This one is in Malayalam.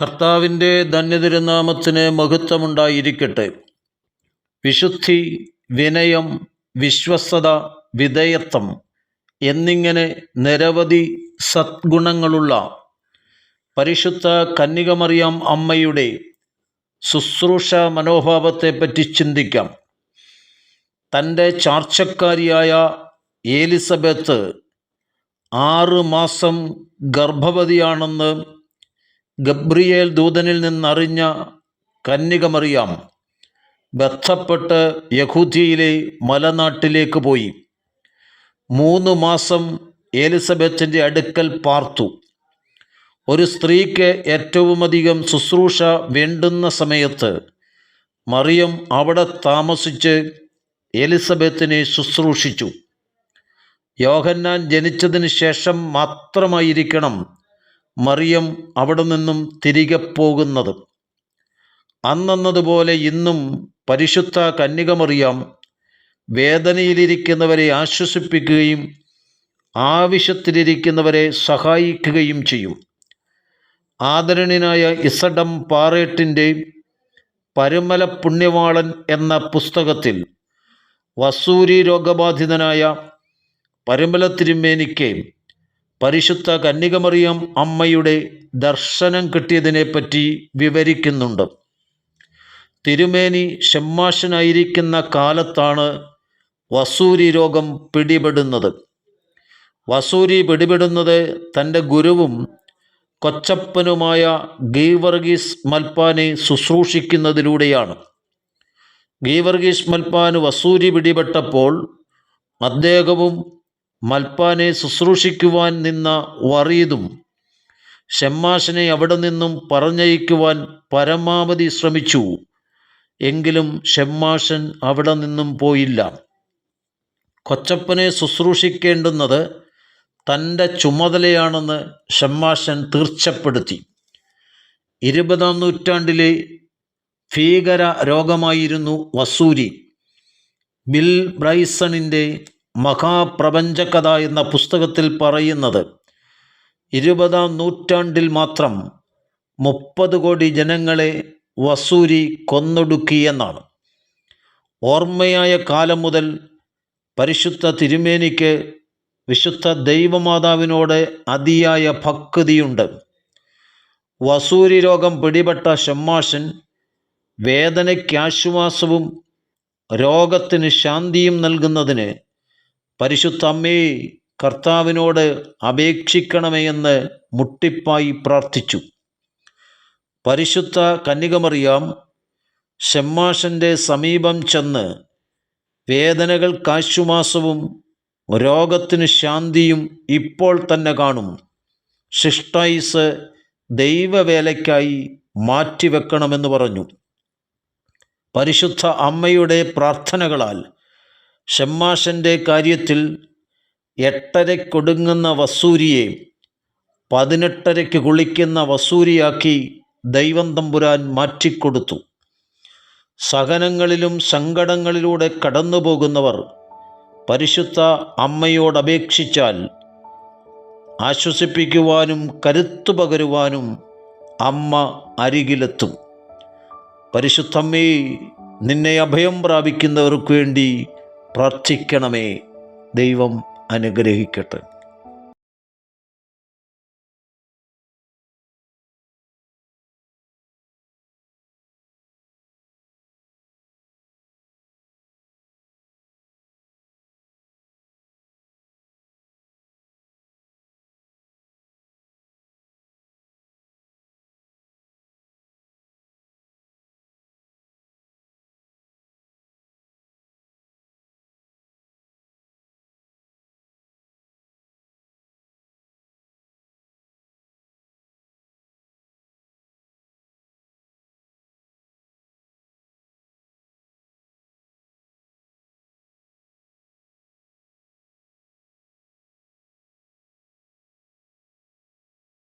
കർത്താവിന്റെ ധന്യതിരുനാമത്തിന് മഹത്വമുണ്ടായിരിക്കട്ടെ. വിശുദ്ധി വിനയം വിശ്വസ്തത വിധേയത്വം എന്നിങ്ങനെ നിരവധി സദ്ഗുണങ്ങളുള്ള പരിശുദ്ധ കന്യകമറിയാം അമ്മയുടെ ശുശ്രൂഷ മനോഭാവത്തെപ്പറ്റി ചിന്തിക്കാം. തന്റെ ചാർച്ചക്കാരിയായ ഏലിസബത്ത് ആറ് മാസം ഗർഭവതിയാണെന്ന് ഗബ്രിയേൽ ദൂതനിൽ നിന്നറിഞ്ഞ കന്യകമറിയാം ബന്ധപ്പെട്ട് യഹൂദിയിലെ മലനാട്ടിലേക്ക് പോയി. മൂന്ന് മാസം എലിസബത്തിന്റെ അടുക്കൽ പാർത്തു. ഒരു സ്ത്രീക്ക് ഏറ്റവുമധികം ശുശ്രൂഷ വേണ്ടുന്ന സമയത്ത് മറിയം അവിടെ താമസിച്ച് എലിസബത്തിനെ ശുശ്രൂഷിച്ചു. യോഹന്നാൻ ജനിച്ചതിന് ശേഷം മാത്രമായിരിക്കണം മറിയം അവിടെ നിന്നും തിരികെ പോകുന്നത്. അന്നന്നതുപോലെ ഇന്നും പരിശുദ്ധ കന്യകമറിയാം വേദനയിലിരിക്കുന്നവരെ ആശ്വസിപ്പിക്കുകയും ആവശ്യത്തിലിരിക്കുന്നവരെ സഹായിക്കുകയും ചെയ്യും. ആദരണീയനായ ഇസഡം പാറേട്ടിന്റെ പരുമല പുണ്യവാളൻ എന്ന പുസ്തകത്തിൽ വസൂരി രോഗബാധിതനായ പരുമല തിരുമേനിക്ക് പരിശുദ്ധ കന്യകമറിയം അമ്മയുടെ ദർശനം കിട്ടിയതിനെപ്പറ്റി വിവരിക്കുന്നുണ്ട്. തിരുമേനി ഷമ്മാശനായിരിക്കുന്ന കാലത്താണ് വസൂരി രോഗം പിടിപെടുന്നത്. വസൂരി പിടിപെടുന്നത് തന്റെ ഗുരുവും കൊച്ചപ്പനുമായ ഗീവർഗീസ് മൽപ്പാനെ ശുശ്രൂഷിക്കുന്നതിലൂടെയാണ്. ഗീവർഗീസ് മൽപ്പാന് വസൂരി പിടിപെട്ടപ്പോൾ അദ്ദേഹവും മൽപ്പാനെ ശുശ്രൂഷിക്കുവാൻ നിന്ന വറീദും ഷമ്മാശനെ അവിടെ നിന്നും പറഞ്ഞയക്കുവാൻ പരമാവധി ശ്രമിച്ചു. എങ്കിലും ഷമ്മാഷൻ അവിടെ നിന്നും പോയില്ല. കൊച്ചപ്പനെ ശുശ്രൂഷിക്കേണ്ടുന്നത് തന്റെ ചുമതലയാണെന്ന് ഷമ്മാഷൻ തീർച്ചപ്പെടുത്തി. ഇരുപതാം നൂറ്റാണ്ടിലെ ഭീകര രോഗമായിരുന്നു വസൂരി. ബിൽ ബ്രൈസണിന്റെ മഹാപ്രപഞ്ചകഥ എന്ന പുസ്തകത്തിൽ പറയുന്നത് ഇരുപതാം നൂറ്റാണ്ടിൽ മാത്രം മുപ്പത് കോടി ജനങ്ങളെ വസൂരി കൊന്നൊടുക്കിയെന്നാണ് ഓർമ്മയായ കാലം മുതൽ പരിശുദ്ധ തിരുമേനിക്ക് വിശുദ്ധ ദൈവമാതാവിനോട് അതിയായ ഭക്തിയുണ്ട്. വസൂരി രോഗം പിടിപെട്ട ഷമ്മാശൻ വേദനയ്ക്കാശ്വാസവും രോഗത്തിന് ശാന്തിയും നൽകുന്നതിന് പരിശുദ്ധ അമ്മേ കർത്താവിനോട് അപേക്ഷിക്കണമേ എന്ന് മുട്ടിപ്പായി പ്രാർത്ഥിച്ചു. പരിശുദ്ധ കന്യകമറിയാം ഷെമ്മാഷന്റെ സമീപം ചെന്ന് വേദനകൾക്കാശ്വാസവും രോഗത്തിന് ശാന്തിയും ഇപ്പോൾ തന്നെ കാണും. ശിഷ്ടൈസ് ദൈവവേലയ്ക്കായി മാറ്റിവെക്കണമെന്ന് പറഞ്ഞു. പരിശുദ്ധ അമ്മയുടെ പ്രാർത്ഥനകളാൽ ഷമ്മാശന്റെ കാര്യത്തിൽ എട്ടരക്കൊടുങ്ങുന്ന വസൂരിയെ പതിനെട്ടരയ്ക്ക് കുളിക്കുന്ന വസൂരിയാക്കി ദൈവം തമ്പുരാൻ മാറ്റിക്കൊടുത്തു. സഹനങ്ങളിലും സങ്കടങ്ങളിലൂടെ കടന്നു പോകുന്നവർ പരിശുദ്ധ അമ്മയോട് അപേക്ഷിച്ചാൽ ആശ്വസിപ്പിക്കുവാനും കരുത്തു പകരുവാനും അമ്മ അരികിലെത്തും. പരിശുദ്ധമ്മേ നിന്നെ അഭയം പ്രാപിക്കുന്നവർക്ക് വേണ്ടി പ്രാർത്ഥിക്കണമേ. ദൈവം അനുഗ്രഹിക്കട്ടെ.